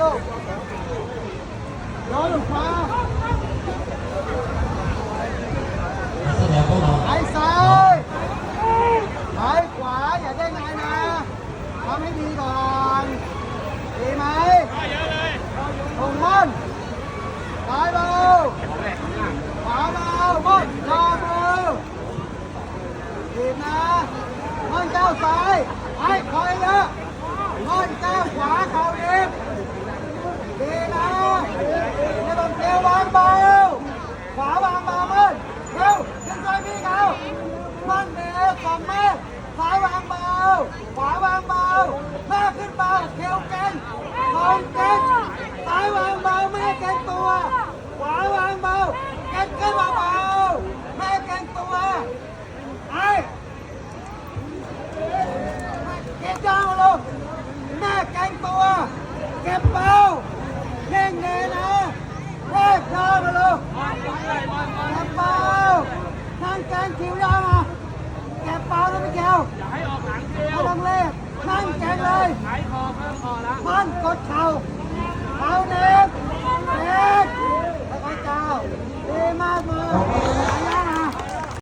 ลูกโยนลูกฟ้าแสดงพวกเราไปซ้ายไปขวาอย่าได้ไงนะทำให้ดีก่อนดีไหมตรงมันซ้ายเบาขวาเบามั่นรอมือดีนะมันเจ้าซ้ายไปคอยเยอะมั่นเจ้าขวาเข่าดีบดีนะไม่ต้องเที่ยววางเบาขวาวางเบามั่นเร็วขึ้นซอยพี่เขา มั่นเดียวสองเมตรซ้ายวางเบา ขวาวางเบาแม่ขึ้นเบาเขียวเก่งคอยเก่งซ้ายวางเบาแม่เก่งตัว ขวาวางเบาเก่งขึ้นมาเบาแม่เก่งตัวไอ้เก็บยาวลูกแม่เก่งตัว เก็บเบาเน่งเนนะเลขยาวมาลูก เก็บเบานั่งแกงคิวยาวมาเก็บ เบาแล้วไม่เกี่ยวอย่าให้ออกหลังเดียวไม่ต้องเล่นั่งแกงเลยหายคอเพิ่มคอแล้วมันกดเข่าเข่า